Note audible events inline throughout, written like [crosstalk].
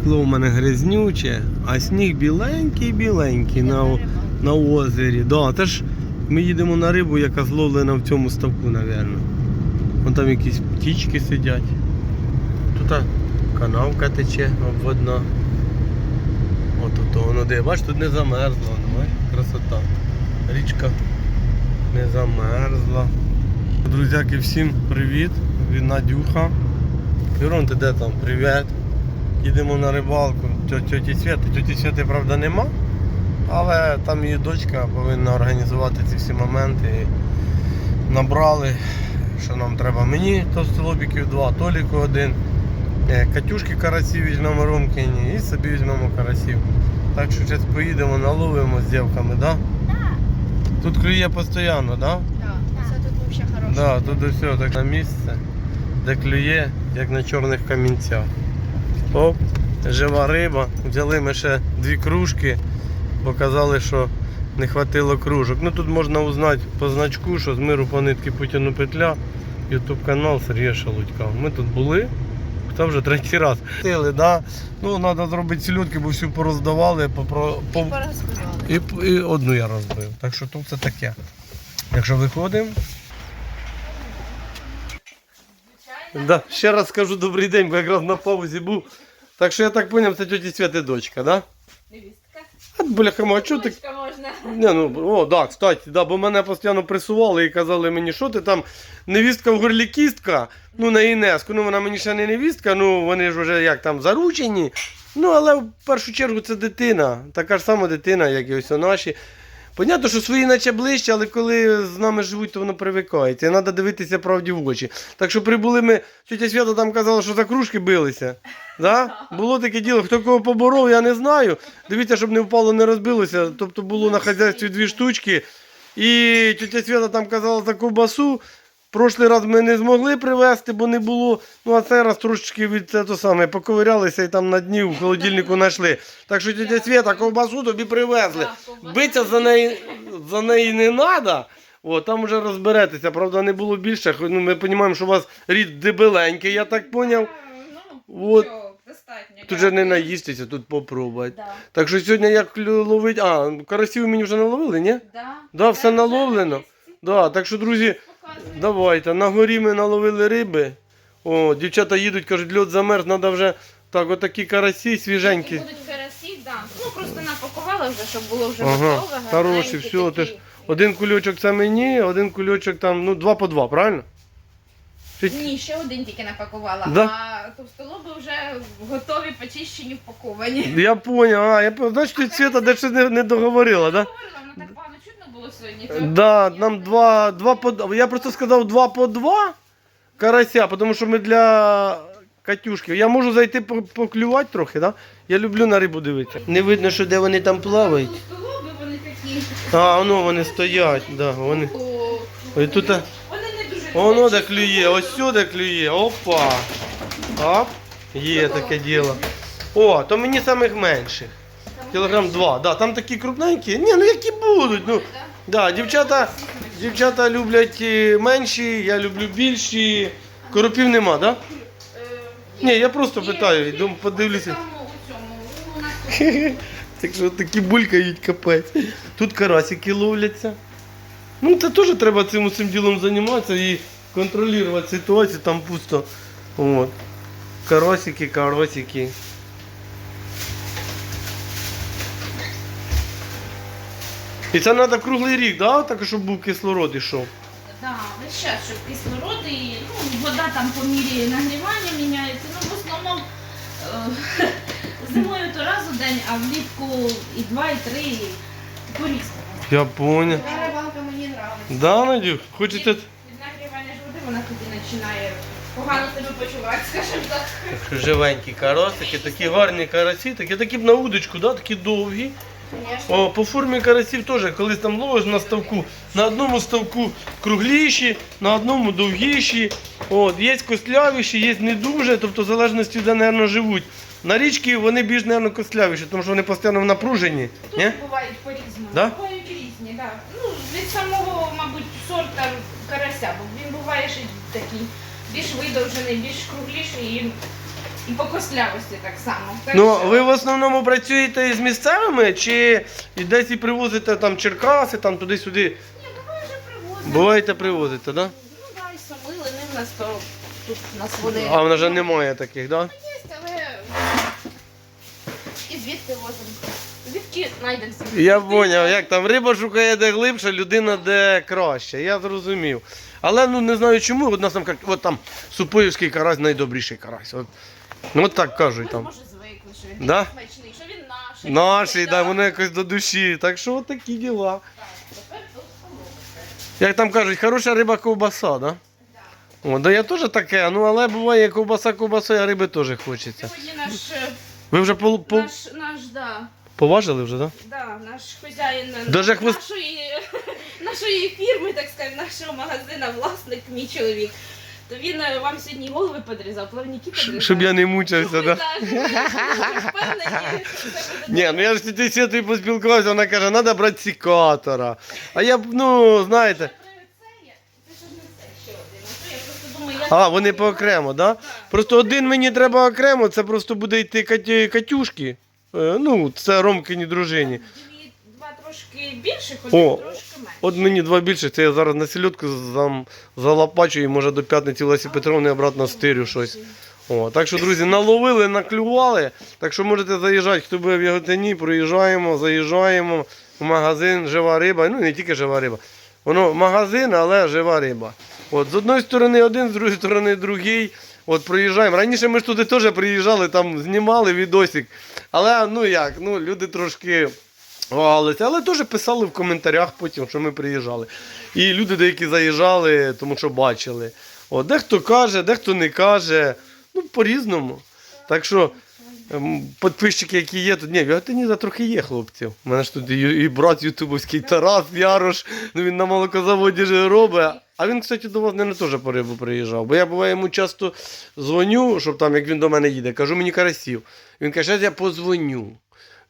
Стекло у мене грязнюче, а сніг біленький-біленький на, на озері. Да, теж ми їдемо на рибу, яка зловлена в цьому ставку, напевно. Вон там якісь птічки сидять. Тут канавка тече обводна. От воно де. Бач, тут не замерзло, красота. Річка не замерзла. Друзяки, всім привіт від Надюха. Вірон, ти де там? Привіт. Їдемо на рибалку. Тьо- Тьоті Святи. Тьоті Святи, правда, нема. Але там її дочка повинна організувати ці всі моменти. І набрали, що нам треба. Мені товстолобіків два, Толіку один. Е, Катюшки карасів візьмемо Ромкині і собі візьмемо карасів. Так що зараз поїдемо, наловимо з дівками, да? Тут клює постійно, да? Да, тут все так на місце, де клює, як на чорних камінцях. Оп, жива риба. Взяли ми ще дві кружки, бо казали, що не хватило кружок. Ну тут можна узнати по значку, що з миру по нитки Путіну петля. Ютуб канал Сергія Шелудька. Ми тут були. Хто вже третій раз. Хотіли, да? Ну, треба зробити сільотки, бо всю пороздавали, попро... по... І, і одну я розбив. Так що тут це таке. Якщо виходимо. Да, ще раз скажу добрий день, бо якраз на паузі був. Так що я так зрозумів, це тьоті Святи дочка, да? Невістка. А бляха, а чого ти? Дочка можна. Не, ну, о, да, кстати, да, бо мене постійно присували і казали мені, що ти там невістка в горлі кістка, ну на ЮНЕСКО, ну вона мені ще не невістка, ну вони ж вже як там заручені. Ну, але в першу чергу це дитина, така ж сама дитина, як і ось наші. Понятно, що свої наче ближче, але коли з нами живуть, то воно привикається. І треба дивитися правді в очі. Так що прибули ми, тетя Свята там казала, що за кружки билися. Да? Було таке діло, хто кого поборов, я не знаю. Дивіться, щоб не впало, не розбилося. Тобто було на хазяйстві дві штучки. І тетя Свята там казала за ковбасу. Прошлий раз ми не змогли привезти, бо не було. Ну а цей раз трошечки від це то саме поковирялися і там на дні в холодильнику знайшли. Так що тетя Свята, ковбасу тобі привезли. Биться за неї, за неї не треба. О, там вже розберетеся. Правда, не було більше. Ну, ми розуміємо, що у вас рід дебеленький, я так зрозумів. Ну, От. Тут же не наїстися, тут попробувати. Да. Так що сьогодні як ловить. А, карасів мені вже наловили, ні? Да. Да, все наловлено. Да, так що, друзі. Давайте. На горі ми наловили риби. О, дівчата їдуть, кажуть, льот замерз, треба вже так, отакі карасі свіженькі. Будуть карасі, да. Ну просто напакували вже, щоб було вже Ага, готове. хороші, все, такі. ти ж Один кульочок це мені, один кульочок там, ну, два по два, правильно? Чи- Ні, ще один тільки напакувала, Да? а товстолоби вже готові, почищені, впаковані. Я поняв, а, я. Значить, ти Света де ще не, не договорила, да? Говорила, ну так було сьогодні. то- Да, нам два, два по Я просто сказав два по два карася, тому що ми для Катюшки. Я можу зайти поклювати трохи, да? Я люблю на рибу дивитися. Не видно, що де вони там плавають. Вони такі. А, воно вони стоять, да, вони. О, тут, Вони не дуже воно де клює, ось сюди клює. Опа. Оп. Є таке діло. О, то мені самих менших. Кілограм два. Да, там такі крупненькі. Ні, ну які будуть. Ну, да, дівчата, дівчата люблять е, менші, я люблю більші. Коропів нема, да? Е, Ні, я просто питаю, йду подивлюся. [laughs] Так що такі булькають капець. Тут карасики ловляться. Ну це теж треба цим усім ділом займатися і контролювати ситуацію, там пусто. От. Карасики, карасики. І це треба круглий рік, да? так, щоб був кислород ішов. Да, весь час, щоб кислород і ну, вода там по мірі нагрівання міняється. Ну, в основному е, [laughs] зимою то раз у день, а влітку і два, і три, і по-різному. Я понял. Така рибалка мені подобається. Да, Надюх? Хочете? Від нагрівання ж води вона тоді починає погано себе почувати, скажімо так. Живенькі карасики, такі гарні карасі, такі, такі б на удочку, да? такі довгі. О, по формі карасів теж, колись там ловиш на ставку, на одному ставку кругліші, на одному довгіші. От, є костлявіші, є не дуже, тобто в залежності, де, мабуть, живуть. На річці вони більш, мабуть, костлявіші, тому що вони постійно в напруженні. Ні? Тут бувають по-різному. Да? Бувають різні, да. Ну, від самого, мабуть, сорта карася, бо він буває ще такий більш видовжений, більш кругліший і І по костлявості так само. Так Ну, що- ви в основному працюєте із місцевими чи і десь і привозите там Черкаси, там туди-сюди? Ні, ну ми вже привозимо. Буваєте, привозите, так? Да? Ну да, і самили, не в нас то тут у нас вони А в нас же немає таких, так? Да? є, але і звідки возимо. Звідки знайдемо. Я поняв, як там риба шукає де глибше, людина де краще. Я зрозумів. Але ну не знаю чому, от нас там от там Супоївський карась найдобріший карась. От, ну так кажуть там. може, звикли, що він Да? смачний, що він наш. Наші, да, воно якось до душі. Так що от такі діла. Тепер тут солодке. Як там кажуть, хороша риба ковбаса, да? О, да я теж таке, ну але буває ковбаса ковбасою, а риби теж хочеться. Сьогодні наш, е, Ви вже по, по, наш, наш, да, поважили вже, так? Да? да, наш хазяїн Даже хвост- нашої, [laughs] нашої фірми, так сказати, нашого магазина, власник, мій чоловік. То він е, вам сьогодні голови подрізав, плавники подрізав. Щоб я не мучився, так? так, ви впевнені, що це буде Ні, ну я ж з Святою поспілкувався, вона каже, треба брати сікатора. А я б, ну, знаєте. А вони по окремо, да? Просто один мені треба окремо, це просто буде йти Катюшки. Е, Ну, це Ромкині дружині. Більших, О, трошки менше. От мені два більше, це я зараз на сільотку зам, залапачу і може до п'ятниці Лесі Петровни обратно стирю щось. О, так що, друзі, наловили, наклювали. Так що можете заїжджати, хто буде в Яготині, проїжджаємо, заїжджаємо в магазин жива риба. Ну не тільки жива риба. Воно магазин, але жива риба. От, з одної сторони один, з другої сторони другий. От проїжджаємо. Раніше ми ж туди теж приїжджали, там знімали відосик. Але ну як, ну люди трошки вагалися, але теж писали в коментарях потім, що ми приїжджали. І люди деякі заїжджали, тому що бачили. От, дехто каже, дехто не каже. Ну, по-різному. Так що ем, підписчики, які є, тут ні, в Яготині за трохи є хлопців. У мене ж тут і, брат ютубовський Тарас Ярош, ну він на молокозаводі ж робить. А він, кстати, до вас не теж по рибу приїжджав. Бо я буває йому часто дзвоню, щоб там, як він до мене їде, кажу мені карасів. Він каже, «Щас я позвоню.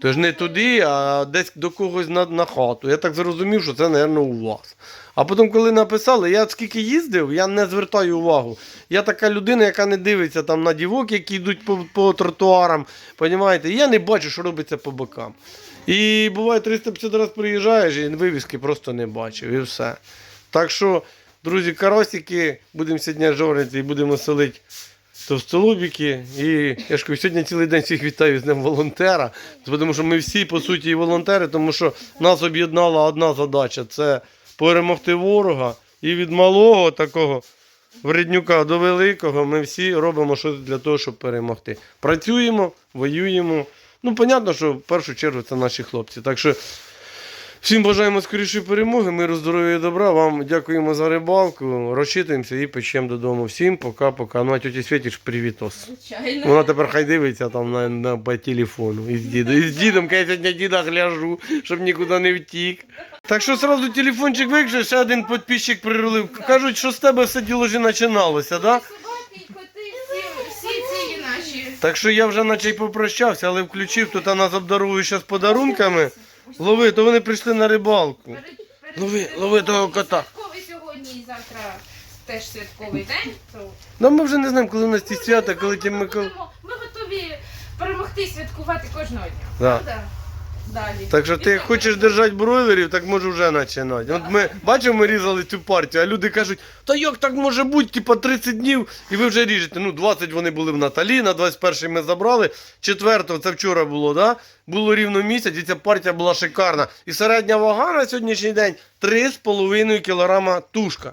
Тож не туди, а десь до когось на, на хату. Я так зрозумів, що це, мабуть, у вас. А потім, коли написали, я скільки їздив, я не звертаю увагу. Я така людина, яка не дивиться там на дівок, які йдуть по, по тротуарам. Понімаєте? Я не бачу, що робиться по бокам. І буває 350 разів приїжджаєш і вивіски просто не бачив, і все. Так що, друзі, карасики, будемо сьогодні жорити і будемо селити товстолобіки. І я ж кажу, сьогодні цілий день всіх вітаю з Днем волонтера. Тому що ми всі, по суті, і волонтери, тому що нас об'єднала одна задача це перемогти ворога. І від малого такого вреднюка до великого ми всі робимо щось для того, щоб перемогти. Працюємо, воюємо. Ну, понятно, що в першу чергу це наші хлопці. Так що всім бажаємо скорішої перемоги, миру, здоров'я і добра. Вам дякуємо за рибалку. Розчитуємося і печемо додому. Всім пока-пока. Ну а тьоті Світі ж привітос. Звичайно. Вона тепер хай дивиться там на, на по телефону із дідом. Із дідом, я сьогодні діда гляжу, щоб нікуди не втік. Так що сразу телефончик виключив, ще один підписчик прирулив. Кажуть, що з тебе все діло вже починалося, наші. Так що я вже наче й попрощався, але включив, тут нас обдарують зараз подарунками. Лови, то вони прийшли на рибалку. Перед- перед Лови, святковим- лови того кота. Святковий сьогодні і завтра теж святковий день. То Ну ми вже не знаємо, коли у нас ті свята, коли ті ми, будемо- ми готові перемогти святкувати кожного дня. Да. Правда? Далі. Так що ти І хочеш держати бройлерів, так можу вже починати. От ми бачимо, ми різали цю партію, а люди кажуть, та як так може бути, типа 30 днів, і ви вже ріжете. Ну, 20 вони були в Наталі, на 21 ми забрали. Четвертого, це вчора було, да? Було рівно місяць, і ця партія була шикарна. І середня вага на сьогоднішній день 3,5 кг тушка.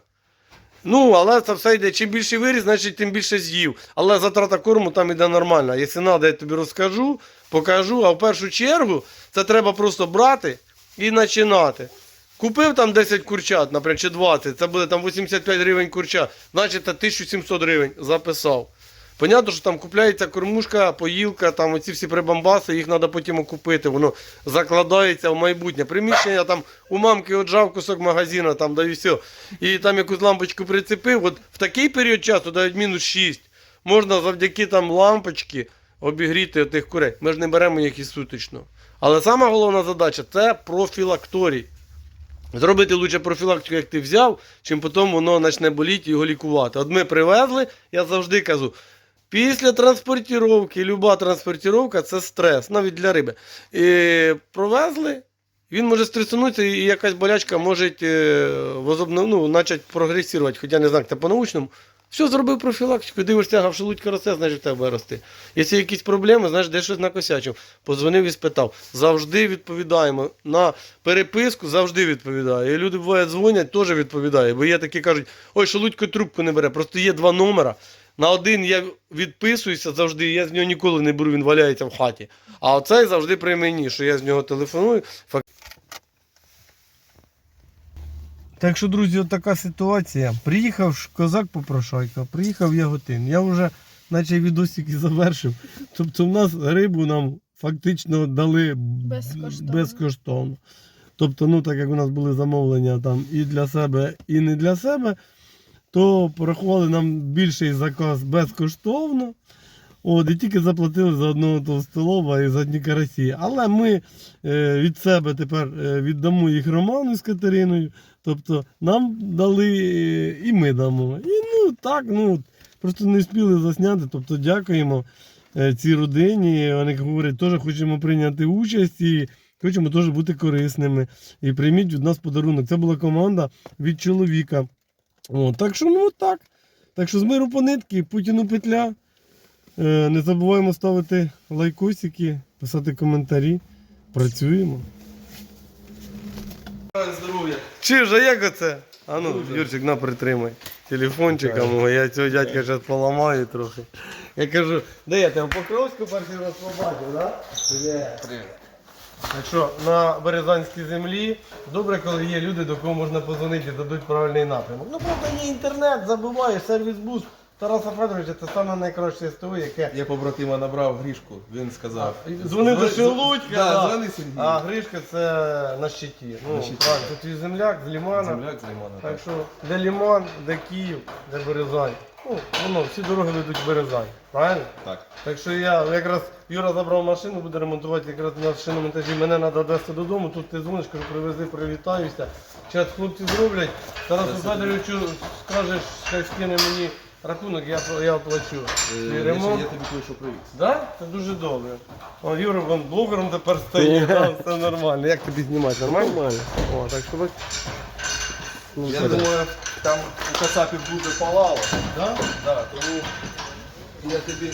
Ну, але це все йде. Чим більший виріс, значить тим більше з'їв. Але затрата корму там іде нормально. Якщо треба, я тобі розкажу, покажу. А в першу чергу це треба просто брати і починати. Купив там 10 курчат, наприклад, чи 20, це буде там 85 гривень курча, значить це 1700 гривень записав. Понятно, що там купляється кормушка, поїлка, там оці всі прибамбаси, їх треба потім окупити, воно закладається в майбутнє. Приміщення там у мамки отжав кусок магазину, там да і все. І там якусь лампочку прицепив. От в такий період часу, навіть мінус 6, можна завдяки там лампочки обігріти тих курей. Ми ж не беремо їх і сутично. Але сама головна задача це профілакторій. Зробити лучше профілактику, як ти взяв, чим потім воно почне боліти і його лікувати. От ми привезли, я завжди кажу, Після транспортировки, люба транспортировка це стрес, навіть для риби. І провезли, він може стресунутися і якась болячка може е, ну, почати прогресувати, хоча не знаю, як це по-научному. Все, зробив профілактику, дивишся, ага, в шелудька росте, значить в тебе росте. Якщо якісь проблеми, знаєш, де щось накосячив. Позвонив і спитав. Завжди відповідаємо. На переписку завжди відповідає. І люди буває дзвонять, теж відповідає. Бо є такі кажуть, ой, шелудько трубку не бере. Просто є два номера. На один я відписуюся завжди, я з нього ніколи не беру, він валяється в хаті. А оцей завжди при мені, що я з нього телефоную. Так що, друзі, от така ситуація. Приїхав козак попрошайка, приїхав Яготин. Я вже наче відосики завершив. Тобто в нас рибу нам фактично дали Безкоштовно. безкоштовно. Тобто, ну так як у нас були замовлення там і для себе, і не для себе, то порахували нам більший заказ безкоштовно. От, і тільки заплатили за одного товстолова і за одні карасі. Але ми е, від себе тепер е, віддамо їх Роману з Катериною. Тобто нам дали е, і ми дамо. І ну так, ну просто не встигли засняти. Тобто дякуємо е, цій родині. Вони говорять, теж хочемо прийняти участь і хочемо теж бути корисними. І прийміть від нас подарунок. Це була команда від чоловіка. О, так що, ну так. Так що з миру по нитки, Путіну петля. Е, не забуваємо ставити лайкосики, писати коментарі. Працюємо. Здоров'я. Чи вже як оце? А ну, Дуже. Юрчик, на притримай. Телефончика мого, я цього дядька зараз поламаю трохи. Я кажу, де я тебе Покровську перший раз побачив, так? Да? Привіт. Так що на Березанській землі добре, коли є люди, до кого можна позвонити дадуть правильний напрямок. Ну, правда, є інтернет, забуваю, сервіс-бус. Тараса Федоровича це саме найкраще СТО, яке. Я побратима набрав Грішку, він сказав. Дзвонив до Дзвони- Шелудька, Да, дзвони а Гришка це на щиті. Ну, На щиті. правильно, це твій земляк з Лімана. Земляк з Лимана. Так що де Ліман, де Київ, де Березань. Ну, воно, всі дороги ведуть в Березань, правильно? Так. Так що я якраз Юра забрав машину, буде ремонтувати якраз на шиномонтажі. Мене треба довести додому. Тут ти дзвониш, кажу, привези, привітаюся. Зараз хлопці зроблять. Тарасу Федоровичу скажеш, хай скине мені рахунок, я, я оплачу. Е, Твій Я, ще- ремонт. я тобі кое-що привіз. Да? Це дуже добре. О, Юра вон блогером тепер стає, там [laughs] все нормально. Як тобі знімати? Нормально? Нормально. О, так що ви. Ну, Я це- думаю, там у Кацапів буде палало. Да? Да, тому я тобі.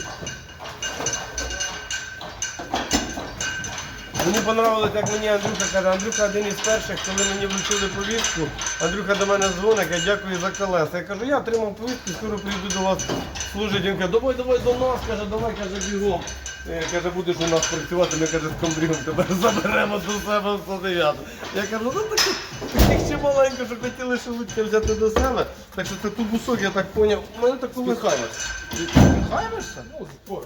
Мені понравилось, як мені Андрюха каже, Андрюха один із перших, коли мені вручили повістку, Андрюха до мене дзвонить, каже, дякую за колеса. Я кажу, я отримав повістку, скоро прийду до вас служити. Він каже, давай, давай до нас, каже, давай, каже, бігом. Каже, будеш у нас працювати, ми каже, з комбрігом тебе заберемо до себе в 109. Я кажу, ну такі, таких ще маленько, що хотіли шелудька взяти до себе. Так що це тубусок, я так поняв. У мене таку Хаймерс. Хаймерса? Ну, спор.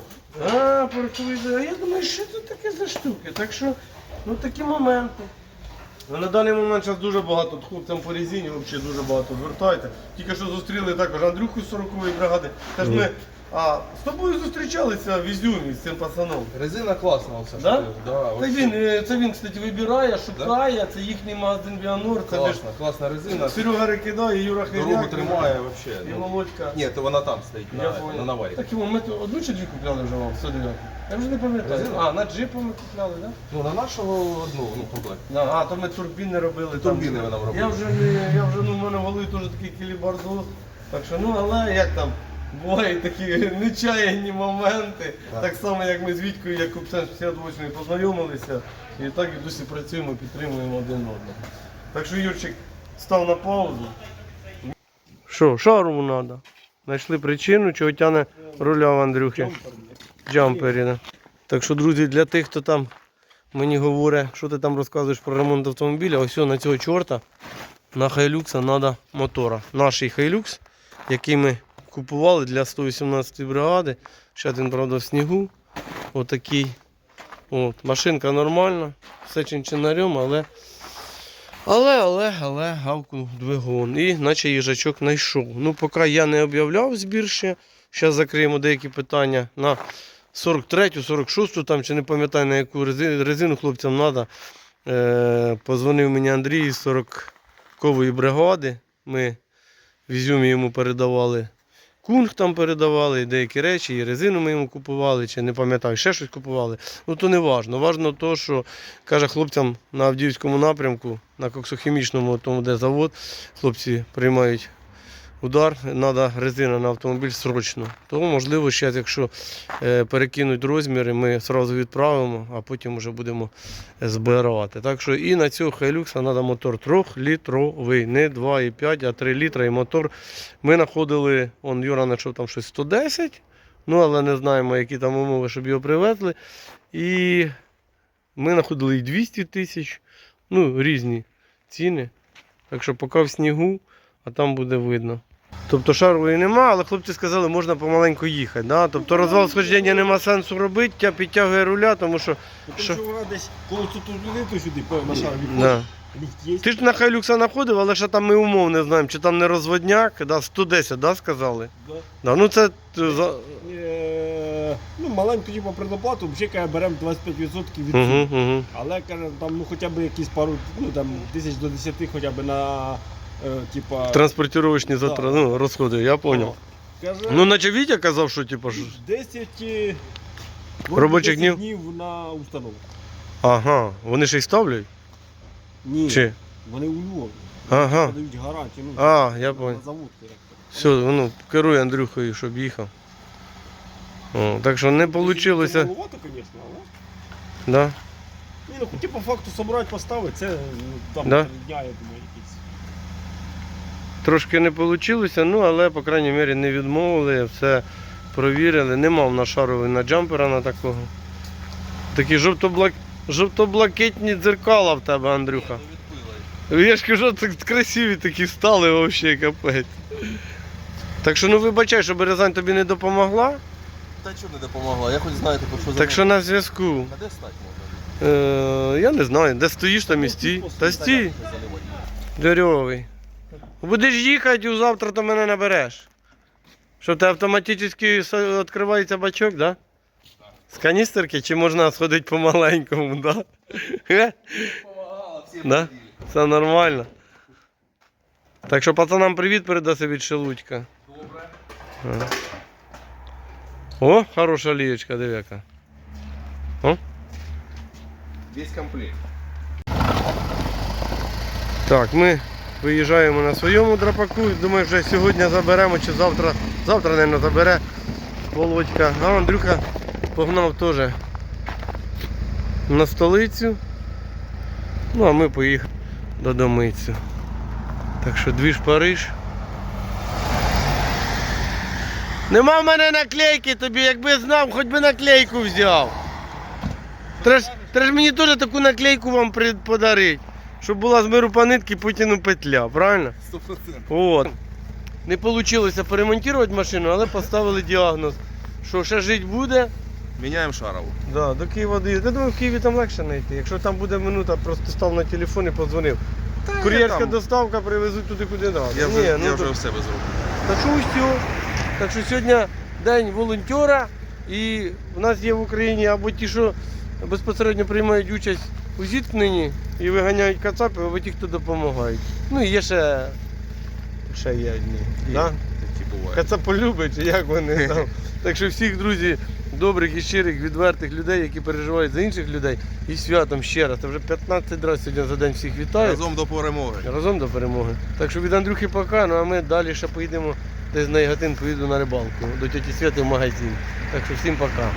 А, пороховий А я думаю, що це таке за штуки? Так що, ну такі моменти. Ну, на даний момент зараз дуже багато хлопцям по резині, взагалі дуже багато звертайте. Тільки що зустріли також Андрюху з 40-ї бригади. Та ж ми а, з тобою зустрічалися в Ізюмі з цим пацаном. Резина класна, все. Да? що ти- Да, Це вообще. він, е, це він, кстати, вибирає, шукає, це їхній магазин Біанур, це де ж Класна, класна резина. Серега Рикидає, Юра. Дорогу тримає взагалі. І Ну, Володька. Ні, то вона там стоїть, Я на, понял. на наварі. Так йому ми одну чи дві купляли вже вам, 109? Я вже не пам'ятаю. Резину? А, на джипу ми купляли, так? Да? Ну, на нашого одну, ну, комплект. Да, А, то ми турбіни робили. там. Турбіни ви нам робили. Я вже не, я вже, ну, в мене в голові теж такий кілібардоз. Так що, ну, але як там, бувають такі нечаянні моменти. Так, Так. само, як ми з Вітькою, як купцем з 58 познайомилися. І так і досі працюємо, підтримуємо один одного. Так що Юрчик став на паузу. Що, шару треба? Знайшли причину, чого тяне руля в Андрюхи. Джампері. да. Так що, друзі, для тих, хто там мені говорить, що ти там розказуєш про ремонт автомобіля, ось на цього чорта на Хайлюкса треба мотора. Наш Хайлюкс, який ми купували для 118 бригади. Ще він, правда, в снігу. Отакий. От. Машинка нормальна, все чинчинарем, але. Але, але, але гавкнув двигун. І наче їжачок знайшов. Ну, поки я не об'являв збір ще. Зараз закриємо деякі питання на 43-ю, 46-ту, там чи не пам'ятаю на яку резину, резину хлопцям треба. Е, позвонив мені Андрій з 40-кової бригади. Ми в Ізюмі йому передавали кунг там передавали, і деякі речі, і резину ми йому купували, чи не пам'ятаю, ще щось купували. Ну то не важно. Важно то, що каже хлопцям на Авдіївському напрямку, на коксохімічному, тому де завод, хлопці приймають удар, треба резина на автомобіль срочно. Тому, можливо, ще, якщо е, перекинуть розміри, ми одразу відправимо, а потім вже будемо збирати. Так що і на цього Hilux треба мотор 3-літровий, не 2,5, а 3 літра і мотор. Ми знаходили, он Юра знайшов там щось 110, ну але не знаємо, які там умови, щоб його привезли. І ми знаходили і 200 тисяч, ну, різні ціни. Так що поки в снігу, а там буде видно. Тобто шарової нема, але хлопці сказали, можна помаленьку їхати. Да? Тобто розвал сходження нема сенсу робити, тя підтягує руля, тому що. Тому Що? вона десь, коли тут то сюди, на шар є. Ти ж на Хайлюкса знаходив, але ще там ми умов не знаємо, чи там не розводняк, да, 110, да, сказали? Да. Да, ну це е, за... Ну, маленьку типу, предоплату, вже каже, беремо 25% від угу, угу. Але каже, там ну, хоча б якісь пару, ну там тисяч до 10 хоча б на типа. Транспортировочні Да. ну, розходи, я зрозумів. Каже, Ну, наче Вітя казав, що типу, ж... 10 е, Робочих 10 днів? на установку. ага, вони ще й ставлять? Ні, Чи? вони у Львові. Ага. Подають гарантію. Ну, А, я на понял. завод, як то. Все, ну, керуй Андрюхою, щоб їхав. О, так що не вийшло. Це маловато, звісно, але. Да? Ні, ну хотя по факту собрати, поставити, це ну, там Да? три дня, я думаю. Трошки не вийшло, ну але, по крайній мірі, не відмовили, все провірили. Не мав на шаровий на джампера на такого. Такі жовто-блак... жовто-блакитні дзеркала в тебе, Андрюха. Я ж кажу, так красиві такі стали взагалі капець. Так що ну вибачай, що Березань тобі не допомогла. Та чого не допомогла? Я хоч знаю, типу, що Так що на зв'язку. А де стать можна? Е, я не знаю, де стоїш, там і стій. Та стій. Дерьовий. Будеш їхати, завтра то мене набереш. Що ти автоматично відкривається бачок, да? З каністерки чи можна сходити помаленькому, да? Да? Все нормально. Так що пацанам привіт передаси від Шелудька. Добре. О, хороша лієчка, диви яка. Весь комплект. Так, ми виїжджаємо на своєму драпаку. Думаю, вже сьогодні заберемо чи завтра. Завтра, мабуть, забере Володька. А Андрюха погнав теж на столицю. Ну, а ми поїхали додомицю. Так що двіж Париж. Нема в мене наклейки тобі, якби знав, хоч би наклейку взяв. Треба ж, мені теж таку наклейку вам подарити. Щоб була з миру по нитки Путіну петля, правильно? 100%. От. Не вийшло поремонтувати машину, але поставили діагноз, що ще жити буде. Міняємо шарову. Да, до Києва доїзд. Я думаю, в Києві там легше знайти. Якщо там буде минута, просто став на телефон і подзвонив. Кур'єрська доставка привезуть туди, куди треба. Я вже, Ні, я ну, вже то- в себе зроблю. так що усьо. Так що сьогодні день волонтера і в нас є в Україні або ті, що безпосередньо приймають участь у зіткненні і виганяють кацапів, або ті, хто допомагають. Ну і є ще, ще є одні. Да? Такі. Кацаполюби, чи як вони [laughs] там. Так що всіх, друзі, добрих і щирих, відвертих людей, які переживають за інших людей, і святом ще раз. Це вже 15 разів сьогодні за день всіх вітаю. Разом до перемоги. Разом до перемоги. Так що від Андрюхи пока, ну а ми далі ще поїдемо десь на Яготин, поїду на рибалку до тіті Святи в магазин. Так що всім пока.